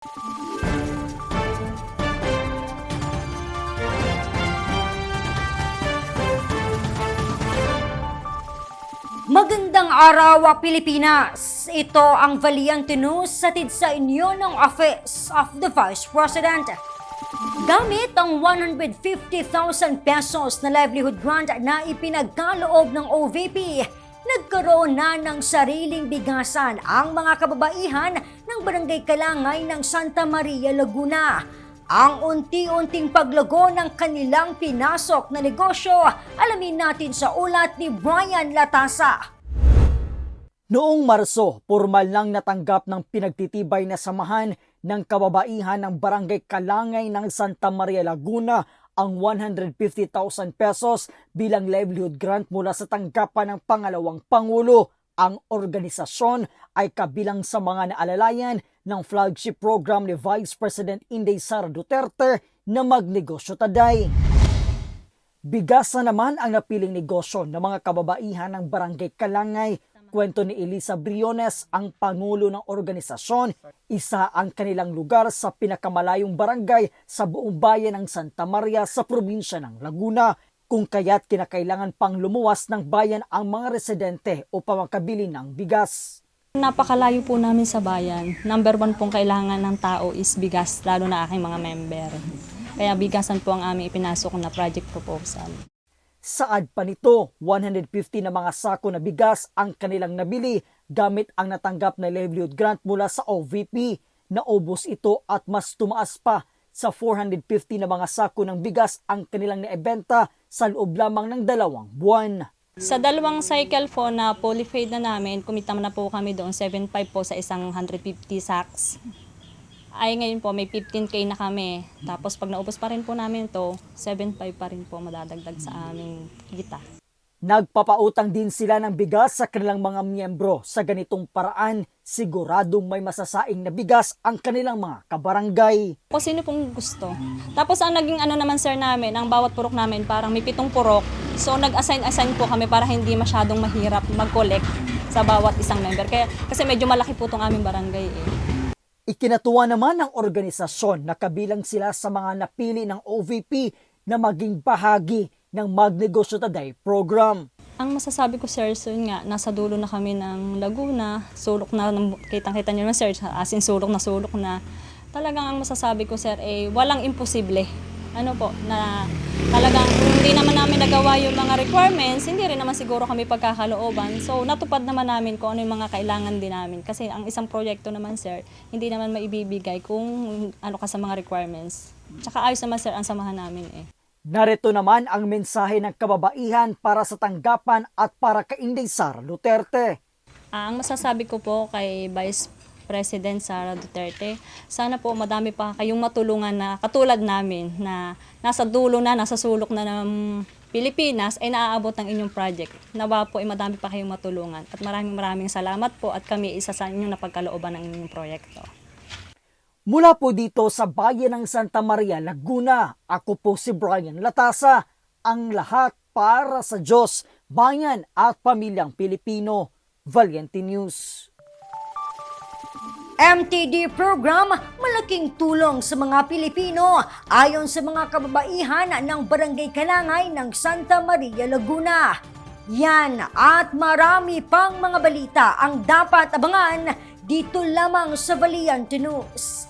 Magandang araw, Pilipinas! Ito ang Valiente News satid sa inyo ng Office of the Vice President. Gamit ang 150,000 pesos na livelihood grant na ipinagkaloob ng OVP, nagkaroon na ng sariling bigasan ang mga kababaihan ng Barangay Kalangay ng Santa Maria, Laguna. Ang unti-unting paglago ng kanilang pinasok na negosyo, alamin natin sa ulat ni Brian Latasa. Noong Marso, formal lang natanggap ng pinagtitibay na samahan ng kababaihan ng Barangay Kalangay ng Santa Maria Laguna ang 150,000 pesos bilang livelihood grant mula sa tanggapan ng pangalawang Pangulo. Ang organisasyon ay kabilang sa mga naalalayan ng flagship program ni Vice President Inday Sara Duterte na magnegosyo taday. Bigas na naman ang napiling negosyo ng mga kababaihan ng Barangay Kalangay. Kwento ni Elisa Briones, ang pangulo ng organisasyon. Isa ang kanilang lugar sa pinakamalayong barangay sa buong bayan ng Santa Maria sa probinsya ng Laguna. Kung kaya't kinakailangan pang lumuwas ng bayan ang mga residente upang makabili ng bigas. Napakalayo po namin sa bayan. Number one pong kailangan ng tao is bigas, lalo na aking mga member. Kaya bigasan po ang aming ipinasok na project proposal. Saad pa nito, 150 na mga sako na bigas ang kanilang nabili gamit ang natanggap na livelihood grant mula sa OVP. Naubos ito at mas tumaas pa sa 450 na mga sako ng bigas ang kanilang naibenta sa loob lamang ng dalawang buwan. Sa dalawang cycle po na polyfade na namin, kumita na po kami doon 7.5 po sa isang 150 sacks. Ay ngayon po may 15k na kami. Tapos pag naubos pa rin po namin to, 7.5 pa rin po madadagdag sa aming kita. Nagpapautang din sila ng bigas sa kanilang mga miyembro. Sa ganitong paraan, siguradong may masasaing na bigas ang kanilang mga kabarangay. Kung sino pong gusto. Tapos ang naging ano naman sir namin, ang bawat purok namin parang may pitong purok. So nag-assign-assign po kami para hindi masyadong mahirap mag-collect sa bawat isang member. Kaya, kasi medyo malaki po itong aming barangay eh. Ikinatuwa naman ng organisasyon na kabilang sila sa mga napili ng OVP na maging bahagi ng Magnegosyo Taday program. Ang masasabi ko sir, so nga, nasa dulo na kami ng Laguna, sulok na, kitang-kita nyo na sir, as in sulok na sulok na. Talagang ang masasabi ko sir, eh, walang imposible. Ano po, na talagang hindi naman namin nagawa yung mga requirements, hindi rin naman siguro kami pagkakalooban. So, natupad naman namin kung ano yung mga kailangan din namin. Kasi ang isang proyekto naman, sir, hindi naman maibibigay kung ano ka sa mga requirements. Tsaka ayos naman, sir, ang samahan namin eh. Narito naman ang mensahe ng kababaihan para sa tanggapan at para kay Inday Sara Duterte. Ang masasabi ko po kay Vice President Sara Duterte, sana po madami pa kayong matulungan na katulad namin na nasa dulo na, nasa sulok na ng Pilipinas ay naaabot ng inyong project. Nawa po ay madami pa kayong matulungan. At maraming maraming salamat po at kami isa sa inyong napagkalooban ng inyong proyekto. Mula po dito sa bayan ng Santa Maria, Laguna, ako po si Brian Latasa, ang lahat para sa Diyos, bayan at pamilyang Pilipino. Valiente News. MTD program malaking tulong sa mga Pilipino ayon sa mga kababaihan ng Barangay Kalangay ng Santa Maria, Laguna. Yan at marami pang mga balita ang dapat abangan dito lamang sa Valiente News.